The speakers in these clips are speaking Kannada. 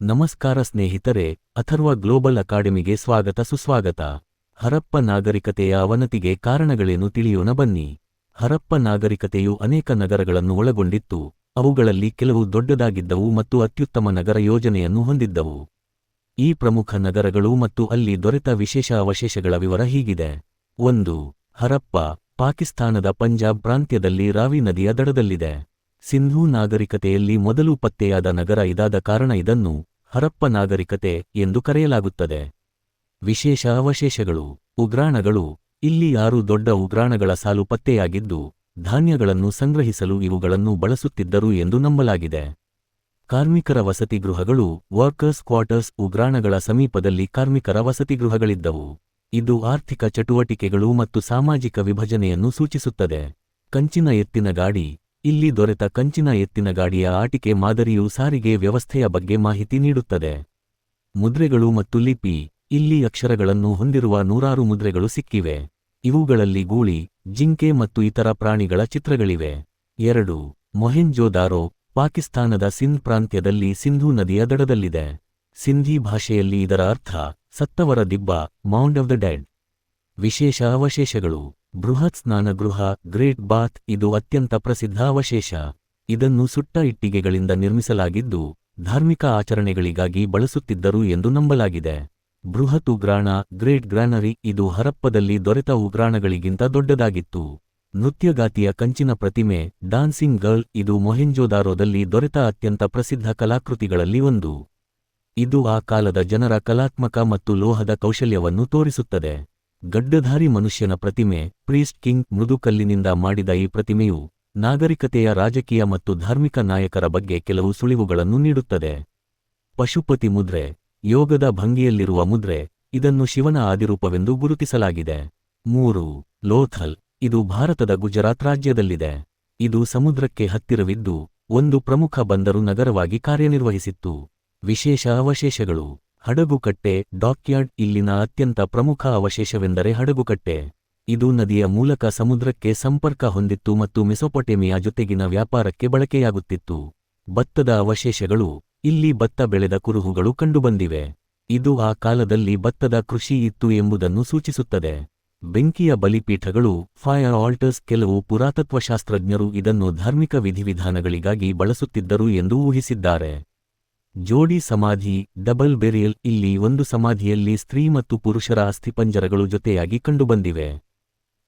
ನಮಸ್ಕಾರ ಸ್ನೇಹಿತರೆ, ಅಥರ್ವ ಗ್ಲೋಬಲ್ ಅಕಾಡೆಮಿಗೆ ಸ್ವಾಗತ ಸುಸ್ವಾಗತ. ಹರಪ್ಪ ನಾಗರಿಕತೆಯ ಅವನತಿಗೆ ಕಾರಣಗಳೇನು ತಿಳಿಯೋಣ ಬನ್ನಿ. ಹರಪ್ಪ ನಾಗರಿಕತೆಯು ಅನೇಕ ನಗರಗಳನ್ನು ಒಳಗೊಂಡಿತ್ತು. ಅವುಗಳಲ್ಲಿ ಕೆಲವು ದೊಡ್ಡದಾಗಿದ್ದವು ಮತ್ತು ಅತ್ಯುತ್ತಮ ನಗರ ಯೋಜನೆಯನ್ನು ಹೊಂದಿದ್ದವು. ಈ ಪ್ರಮುಖ ನಗರಗಳು ಮತ್ತು ಅಲ್ಲಿ ದೊರೆತ ವಿಶೇಷ ಅವಶೇಷಗಳ ವಿವರ ಹೀಗಿದೆ. ಒಂದು, ಹರಪ್ಪ, ಪಾಕಿಸ್ತಾನದ ಪಂಜಾಬ್ ಪ್ರಾಂತ್ಯದಲ್ಲಿ ರಾವಿ ನದಿಯ ದಡದಲ್ಲಿದೆ. ಸಿಂಧೂ ನಾಗರಿಕತೆಯಲ್ಲಿ ಮೊದಲು ಪತ್ತೆಯಾದ ನಗರ ಇದಾದ ಕಾರಣ ಇದನ್ನು ಹರಪ್ಪ ನಾಗರಿಕತೆ ಎಂದು ಕರೆಯಲಾಗುತ್ತದೆ. ವಿಶೇಷ ಅವಶೇಷಗಳು, ಉಗ್ರಾಣಗಳು, ಇಲ್ಲಿ ಆರು ದೊಡ್ಡ ಉಗ್ರಾಣಗಳ ಸಾಲು ಪತ್ತೆಯಾಗಿದ್ದು, ಧಾನ್ಯಗಳನ್ನು ಸಂಗ್ರಹಿಸಲು ಇವುಗಳನ್ನು ಬಳಸುತ್ತಿದ್ದರು ಎಂದು ನಂಬಲಾಗಿದೆ. ಕಾರ್ಮಿಕರ ವಸತಿಗೃಹಗಳು ವರ್ಕರ್ಸ್ ಕ್ವಾರ್ಟರ್ಸ್ ಉಗ್ರಾಣಗಳ ಸಮೀಪದಲ್ಲಿ ಕಾರ್ಮಿಕರ ವಸತಿಗೃಹಗಳಿದ್ದವು ಇದು ಆರ್ಥಿಕ ಚಟುವಟಿಕೆಗಳು ಮತ್ತು ಸಾಮಾಜಿಕ ವಿಭಜನೆಯನ್ನು ಸೂಚಿಸುತ್ತದೆ. ಕಂಚಿನ ಎತ್ತಿನ ಗಾಡಿ ಇಲ್ಲಿ ದೊರೆತ ಕಂಚಿನ ಎತ್ತಿನ ಗಾಡಿಯ ಆಟಿಕೆ ಮಾದರಿಯು ಸಾರಿಗೆ ವ್ಯವಸ್ಥೆಯ ಬಗ್ಗೆ ಮಾಹಿತಿ ನೀಡುತ್ತದೆ. ಮುದ್ರೆಗಳು ಮತ್ತು ಲಿಪಿ, ಇಲ್ಲಿ ಅಕ್ಷರಗಳನ್ನು ಹೊಂದಿರುವ ನೂರಾರು ಮುದ್ರೆಗಳು ಸಿಕ್ಕಿವೆ. ಇವುಗಳಲ್ಲಿ ಗೂಳಿ, ಜಿಂಕೆ ಮತ್ತು ಇತರ ಪ್ರಾಣಿಗಳ ಚಿತ್ರಗಳಿವೆ. ಎರಡು, ಮೊಹೆಂಜೋದಾರೋ, ಪಾಕಿಸ್ತಾನದ ಸಿಂಧ್ ಪ್ರಾಂತ್ಯದಲ್ಲಿ ಸಿಂಧೂ ನದಿಯ ದಡದಲ್ಲಿದೆ. ಸಿಂಧಿ ಭಾಷೆಯಲ್ಲಿ ಇದರ ಅರ್ಥ, ಸತ್ತವರ ದಿಬ್ಬ ಮೌಂಡ್ ಆಫ್ ದ ಡೆಡ್. ವಿಶೇಷ ಅವಶೇಷಗಳು. ಬೃಹತ್ ಸ್ನಾನಗೃಹ, ಗ್ರೇಟ್ ಬಾತ್ ಇದು ಅತ್ಯಂತ ಪ್ರಸಿದ್ಧ ಅವಶೇಷ. ಇದನ್ನು ಸುಟ್ಟ ಇಟ್ಟಿಗೆಗಳಿಂದ ನಿರ್ಮಿಸಲಾಗಿದ್ದು, ಧಾರ್ಮಿಕ ಆಚರಣೆಗಳಿಗಾಗಿ ಬಳಸುತ್ತಿದ್ದರು ಎಂದು ನಂಬಲಾಗಿದೆ. ಬೃಹತ್ ಉಗ್ರಾಣ, ಗ್ರೇಟ್ ಗ್ರಾನರಿ ಇದು ಹರಪ್ಪದಲ್ಲಿ ದೊರೆತ ಉಗ್ರಾಣಗಳಿಗಿಂತ ದೊಡ್ಡದಾಗಿತ್ತು. ನೃತ್ಯಗಾತಿಯ ಕಂಚಿನ ಪ್ರತಿಮೆ, ಡಾನ್ಸಿಂಗ್ ಗರ್ಲ್ ಇದು ಮೊಹೆಂಜೋದಾರೋದಲ್ಲಿ ದೊರೆತ ಅತ್ಯಂತ ಪ್ರಸಿದ್ಧ ಕಲಾಕೃತಿಗಳಲ್ಲಿ ಒಂದು. ಇದು ಆ ಕಾಲದ ಜನರ ಕಲಾತ್ಮಕ ಮತ್ತು ಲೋಹದ ಕೌಶಲ್ಯವನ್ನು ತೋರಿಸುತ್ತದೆ. ಗಡ್ಡಧಾರಿ ಮನುಷ್ಯನ ಪ್ರತಿಮೆ, ಪ್ರೀಸ್ಟ್ ಕಿಂಗ್ ಮೃದುಕಲ್ಲಿನಿಂದ ಮಾಡಿದ ಈ ಪ್ರತಿಮೆಯು ನಾಗರಿಕತೆಯ ರಾಜಕೀಯ ಮತ್ತು ಧಾರ್ಮಿಕ ನಾಯಕರ ಬಗ್ಗೆ ಕೆಲವು ಸುಳಿವುಗಳನ್ನು ನೀಡುತ್ತದೆ. ಪಶುಪತಿ ಮುದ್ರೆ, ಯೋಗದ ಭಂಗಿಯಲ್ಲಿರುವ ಮುದ್ರೆ, ಇದನ್ನು ಶಿವನ ಆದಿರೂಪವೆಂದು ಗುರುತಿಸಲಾಗಿದೆ. ಮೂರು, ಲೋಥಲ್, ಇದು ಭಾರತದ ಗುಜರಾತ್ ರಾಜ್ಯದಲ್ಲಿದೆ. ಇದು ಸಮುದ್ರಕ್ಕೆ ಹತ್ತಿರವಿದ್ದು, ಒಂದು ಪ್ರಮುಖ ಬಂದರು ನಗರವಾಗಿ ಕಾರ್ಯನಿರ್ವಹಿಸಿತ್ತು. ವಿಶೇಷ ಅವಶೇಷಗಳು. ಹಡಗುಕಟ್ಟೆ, ಡಾಕ್ಯಾರ್ಡ್ ಇಲ್ಲಿನ ಅತ್ಯಂತ ಪ್ರಮುಖ ಅವಶೇಷವೆಂದರೆ ಹಡಗುಕಟ್ಟೆ. ಇದು ನದಿಯ ಮೂಲಕ ಸಮುದ್ರಕ್ಕೆ ಸಂಪರ್ಕ ಹೊಂದಿತ್ತು ಮತ್ತು ಮೆಸೊಪೊಟೇಮಿಯಾ ಜೊತೆಗಿನ ವ್ಯಾಪಾರಕ್ಕೆ ಬಳಕೆಯಾಗುತ್ತಿತ್ತು. ಭತ್ತದ ಅವಶೇಷಗಳು, ಇಲ್ಲಿ ಭತ್ತ ಬೆಳೆದ ಕುರುಹುಗಳು ಕಂಡುಬಂದಿವೆ. ಇದು ಆ ಕಾಲದಲ್ಲಿ ಭತ್ತದ ಕೃಷಿ ಇತ್ತು ಎಂಬುದನ್ನು ಸೂಚಿಸುತ್ತದೆ. ಬೆಂಕಿಯ ಬಲಿಪೀಠಗಳು, ಫೈರ್ ಆಲ್ಟರ್ಸ್ ಕೆಲವು ಪುರಾತತ್ವಶಾಸ್ತ್ರಜ್ಞರು ಇದನ್ನು ಧಾರ್ಮಿಕ ವಿಧಿವಿಧಾನಗಳಿಗಾಗಿ ಬಳಸುತ್ತಿದ್ದರು ಎಂದು ಊಹಿಸಿದ್ದಾರೆ. ಜೋಡಿ ಸಮಾಧಿ, ಡಬಲ್ ಬೆರಿಯಲ್, ಇಲ್ಲಿ ಒಂದು ಸಮಾಧಿಯಲ್ಲಿ ಸ್ತ್ರೀ ಮತ್ತು ಪುರುಷರ ಅಸ್ಥಿಪಂಜರಗಳು ಜೊತೆಯಾಗಿ ಕಂಡುಬಂದಿವೆ.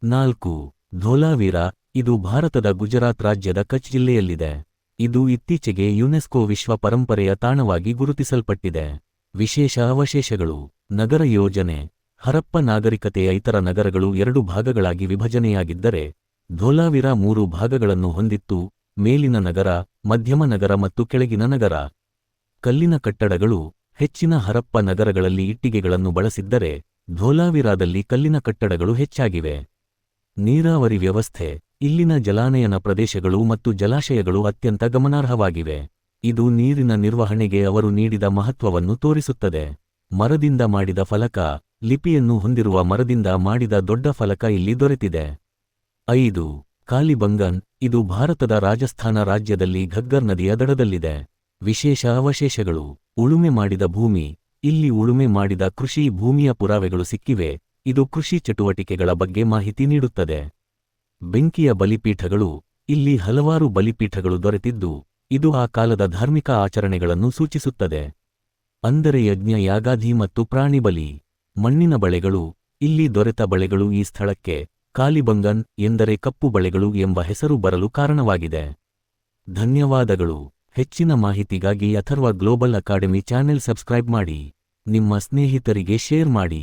ನಾಲ್ಕು, ಧೋಲಾವೀರ, ಇದು ಭಾರತದ ಗುಜರಾತ್ ರಾಜ್ಯದ ಕಚ್ ಜಿಲ್ಲೆಯಲ್ಲಿದೆ. ಇದು ಇತ್ತೀಚೆಗೆ ಯುನೆಸ್ಕೋ ವಿಶ್ವ ಪರಂಪರೆಯ ತಾಣವಾಗಿ ಗುರುತಿಸಲ್ಪಟ್ಟಿದೆ. ವಿಶೇಷ ಅವಶೇಷಗಳು, ನಗರ ಯೋಜನೆ, ಹರಪ್ಪ ನಾಗರಿಕತೆಯ ಇತರ ನಗರಗಳು ಎರಡು ಭಾಗಗಳಾಗಿ ವಿಭಜನೆಯಾಗಿದ್ದರೆ, ಧೋಲಾವಿರ ಮೂರು ಭಾಗಗಳನ್ನು ಹೊಂದಿತ್ತು, ಮೇಲಿನ ನಗರ, ಮಧ್ಯಮ ನಗರ ಮತ್ತು ಕೆಳಗಿನ ನಗರ. ಕಲ್ಲಿನ ಕಟ್ಟಡಗಳು ಹೆಚ್ಚಿನ ಹರಪ್ಪ ನಗರಗಳಲ್ಲಿ ಇಟ್ಟಿಗೆಗಳನ್ನು ಬಳಸಿದ್ದರೆ ಧೋಲಾವಿರಾದಲ್ಲಿ ಕಲ್ಲಿನ ಕಟ್ಟಡಗಳು ಹೆಚ್ಚಾಗಿವೆ. ನೀರಾವರಿ ವ್ಯವಸ್ಥೆ, ಇಲ್ಲಿನ ಜಲಾನಯನ ಪ್ರದೇಶಗಳು ಮತ್ತು ಜಲಾಶಯಗಳು ಅತ್ಯಂತ ಗಮನಾರ್ಹವಾಗಿವೆ. ಇದು ನೀರಿನ ನಿರ್ವಹಣೆಗೆ ಅವರು ನೀಡಿದ ಮಹತ್ವವನ್ನು ತೋರಿಸುತ್ತದೆ. ಮರದಿಂದ ಮಾಡಿದ ಫಲಕ, ಲಿಪಿಯನ್ನು ಹೊಂದಿರುವ ಮರದಿಂದ ಮಾಡಿದ ದೊಡ್ಡ ಫಲಕ ಇಲ್ಲಿ ದೊರೆತಿದೆ. ಐದು, ಕಾಲಿಬಂಗನ್, ಇದು ಭಾರತದ ರಾಜಸ್ಥಾನ ರಾಜ್ಯದಲ್ಲಿ ಘಗ್ಗರ್ ನದಿಯ ದಡದಲ್ಲಿದೆ. ವಿಶೇಷ ಅವಶೇಷಗಳು. ಉಳುಮೆ ಮಾಡಿದ ಭೂಮಿ, ಇಲ್ಲಿ ಉಳುಮೆ ಮಾಡಿದ ಕೃಷಿ ಭೂಮಿಯ ಪುರಾವೆಗಳು ಸಿಕ್ಕಿವೆ, ಇದು ಕೃಷಿ ಚಟುವಟಿಕೆಗಳ ಬಗ್ಗೆ ಮಾಹಿತಿ ನೀಡುತ್ತದೆ. ಬೆಂಕಿಯ ಬಲಿಪೀಠಗಳು, ಇಲ್ಲಿ ಹಲವಾರು ಬಲಿಪೀಠಗಳು ದೊರೆತಿದ್ದು, ಇದು ಆ ಕಾಲದ ಧಾರ್ಮಿಕ ಆಚರಣೆಗಳನ್ನು ಸೂಚಿಸುತ್ತದೆ. ಅಂದರೆ ಯಜ್ಞ ಯಾಗಾಧಿ ಮತ್ತು ಪ್ರಾಣಿಬಲಿ ಮಣ್ಣಿನ ಬಳೆಗಳು, ಇಲ್ಲಿ ದೊರೆತ ಬಳೆಗಳು ಈ ಸ್ಥಳಕ್ಕೆ, ಕಾಲಿಬಂಗನ್ ಎಂದರೆ ಕಪ್ಪು ಬಳೆಗಳು ಎಂಬ ಹೆಸರು ಬರಲು ಕಾರಣವಾಗಿದೆ. ಧನ್ಯವಾದಗಳು. ಹೆಚ್ಚಿನ ಮಾಹಿತಿಗಾಗಿ Atharva global academy channel subscribe ಮಾಡಿ ನಿಮ್ಮ ಸ್ನೇಹಿತರಿಗೆ ಶೇರ್ ಮಾಡಿ.